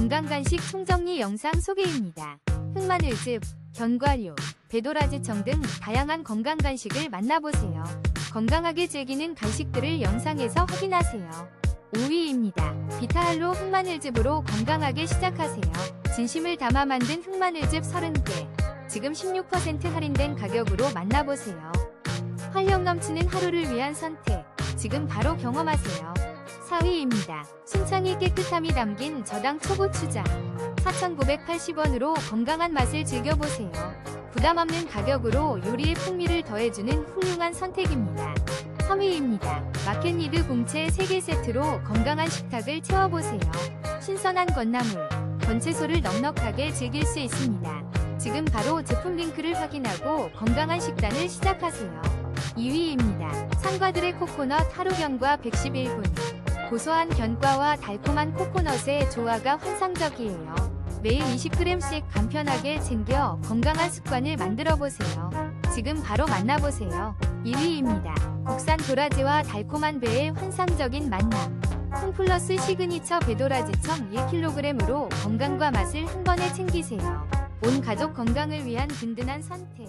건강간식 총정리 영상 소개입니다. 흑마늘즙, 견과류, 배도라지청 등 다양한 건강간식을 만나보세요. 건강하게 즐기는 간식들을 영상에서 확인하세요. 5위입니다. 비타할로 흑마늘즙으로 건강하게 시작하세요. 진심을 담아 만든 흑마늘즙 30개. 지금 16% 할인된 가격으로 만나보세요. 활력 넘치는 하루를 위한 선택. 지금 바로 경험하세요. 4위입니다. 순창이 깨끗함이 담긴 저당 초고추장. 4,980원으로 건강한 맛을 즐겨보세요. 부담 없는 가격으로 요리의 풍미를 더해주는 훌륭한 선택입니다. 3위입니다. 마켓니드 공채 3개 세트로 건강한 식탁을 채워보세요. 신선한 건나물, 건채소를 넉넉하게 즐길 수 있습니다. 지금 바로 제품 링크를 확인하고 건강한 식단을 시작하세요. 2위입니다. 상과들의 코코넛 하루경과 111분. 고소한 견과와 달콤한 코코넛의 조화가 환상적이에요. 매일 20g씩 간편하게 챙겨 건강한 습관을 만들어 보세요. 지금 바로 만나보세요. 1위입니다. 국산 도라지와 달콤한 배의 환상적인 만남. 홈플러스 시그니처 배도라지 청 1kg으로 건강과 맛을 한 번에 챙기세요. 온 가족 건강을 위한 든든한 선택.